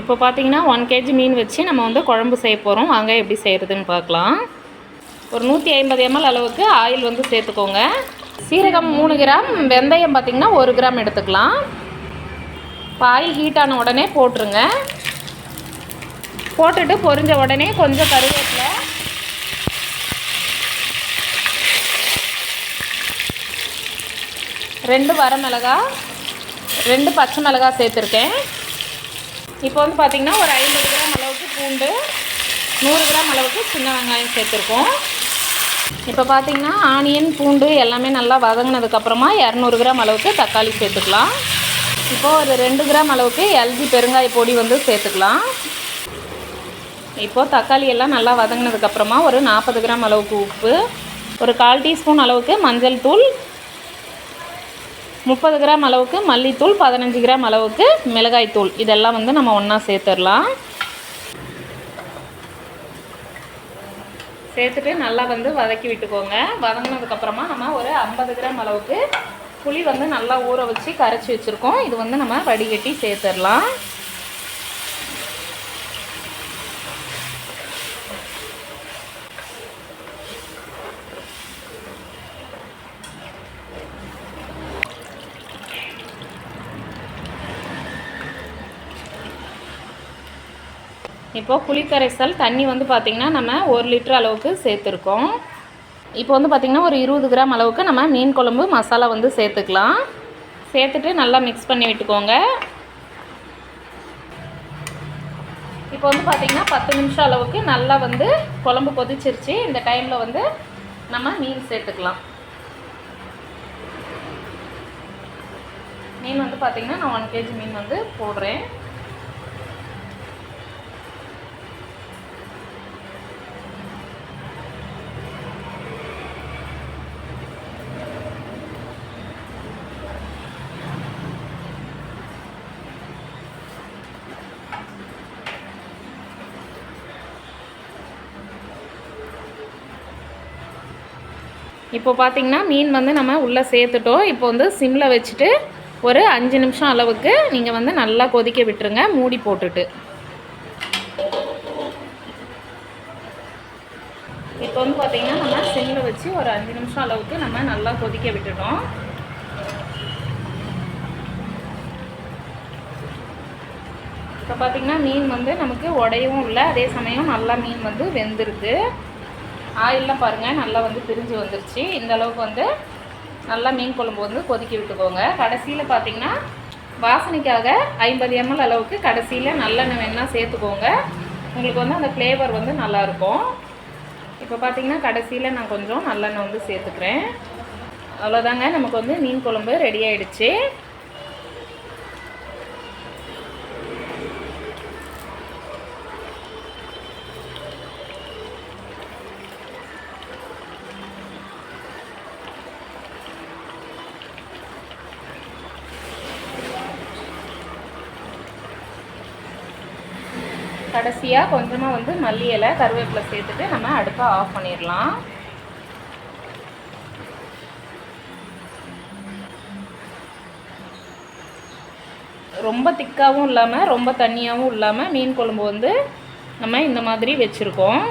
இப்போ பார்த்தீங்கன்னா one KG மீன் வச்சு நம்ம வந்து குழம்பு செய்ய போகிறோம் வாங்க எப்படி செய்கிறதுன்னு பார்க்கலாம். ஒரு நூற்றி ஐம்பது எம்எல் அளவுக்கு ஆயில் வந்து சேர்த்துக்கோங்க. சீரகம் மூணு கிராம் வெந்தயம் பார்த்திங்கன்னா ஒரு கிராம் எடுத்துக்கலாம். இப்போ ஆயில் ஹீட் ஆன உடனே போட்டுருங்க. போட்டுட்டு பொரிஞ்ச உடனே கொஞ்சம் கருவேப்பிலை. ரெண்டு வரமிளகா ரெண்டு பச்சை மிளகா சேர்த்துருக்கேன். இப்போ வந்து பார்த்திங்கன்னா ஒரு ஐம்பது கிராம் அளவுக்கு பூண்டு நூறு கிராம் அளவுக்கு சின்ன வெங்காயம் சேர்த்துருக்கோம். இப்போ பார்த்திங்கன்னா ஆனியன் பூண்டு எல்லாமே நல்லா வதங்கினதுக்கப்புறமா இரநூறு கிராம் அளவுக்கு தக்காளி சேர்த்துக்கலாம். இப்போது ஒரு ரெண்டு கிராம் அளவுக்கு எல்ஜி பெருங்காய பொடி வந்து சேர்த்துக்கலாம். இப்போது தக்காளி எல்லாம் நல்லா வதங்கினதுக்கப்புறமா ஒரு நாற்பது கிராம் அளவுக்கு உப்பு ஒரு கால் டீஸ்பூன் அளவுக்கு மஞ்சள் தூள் முப்பது கிராம் அளவுக்கு மல்லித்தூள் பதினஞ்சு கிராம் அளவுக்கு மிளகாய்த்தூள். இதெல்லாம் வந்து நம்ம ஒன்றா சேர்த்துடலாம். சேர்த்துட்டு நல்லா வந்து வதக்கி விட்டுக்கோங்க. வதங்கினதுக்கப்புறமா நம்ம ஒரு ஐம்பது கிராம் அளவுக்கு புளி வந்து நல்லா ஊற வச்சு கரைச்சி வச்சுருக்கோம். இது வந்து நம்ம வடிகட்டி சேர்த்துடலாம். இப்போது புளிக்கரைசல் தண்ணி வந்து பார்த்திங்கன்னா நம்ம ஒரு லிட்டர் அளவுக்கு சேர்த்துருக்கோம். இப்போ வந்து பார்த்திங்கன்னா ஒரு இருபது கிராம் அளவுக்கு நம்ம மீன் குழம்பு மசாலா வந்து சேர்த்துக்கலாம். சேர்த்துட்டு நல்லா மிக்ஸ் பண்ணி விட்டுக்கோங்க. இப்போ வந்து பார்த்திங்கன்னா பத்து நிமிஷம் அளவுக்கு நல்லா வந்து குழம்பு கொதிச்சிருச்சு. இந்த டைமில் வந்து நம்ம மீன் சேர்த்துக்கலாம். மீன் வந்து பார்த்திங்கன்னா நான் ஒன் கேஜி மீன் வந்து போடுறேன். இப்போ பார்த்தீங்கன்னா மீன் வந்து நம்ம உள்ளே சேர்த்துட்டோம். இப்போ வந்து சிம்மில் வச்சுட்டு ஒரு அஞ்சு நிமிஷம் அளவுக்கு நீங்கள் வந்து நல்லா கொதிக்க விட்டுருங்க மூடி போட்டுட்டு. இப்போ வந்து பார்த்திங்கன்னா நம்ம சிம்மில் வச்சு ஒரு அஞ்சு நிமிஷம் அளவுக்கு நம்ம நல்லா கொதிக்க விட்டுட்டோம். இப்போ பார்த்திங்கன்னா மீன் வந்து நமக்கு உடையவும் இல்லை அதே சமயம் நல்லா மீன் வந்து வெந்திருக்கு. ஆயிலெலாம் பாருங்கள் நல்லா வந்து பிரிஞ்சு வந்துருச்சு. இந்த அளவுக்கு வந்து நல்லா மீன் குழம்பு வந்து கொதிக்க விட்டுக்கோங்க. கடைசியில் பார்த்தீங்கன்னா வாசனைக்காக ஐம்பது எம்எல் அளவுக்கு கடைசியில் நல்லெண்ணெய் வேணால் சேர்த்துக்கோங்க. உங்களுக்கு வந்து அந்த ஃப்ளேவர் வந்து நல்லாயிருக்கும். இப்போ பார்த்தீங்கன்னா கடைசியில் நான் கொஞ்சம் நல்லெண்ணெய் வந்து சேர்த்துக்கிறேன். அவ்வளோதாங்க நமக்கு வந்து மீன் குழம்பு ரெடி ஆகிடுச்சு கடைசியாக கொஞ்சமாக வந்து மல்லி இலை கருவேப்பிலை சேர்த்துட்டு நம்ம அடுப்பை ஆஃப் பண்ணிடலாம். ரொம்ப திக்காகவும் இல்லாமல் ரொம்ப தண்ணியாகவும் இல்லாமல் மீன் குழம்பு வந்து நம்ம இந்த மாதிரி வச்சுருக்கோம்.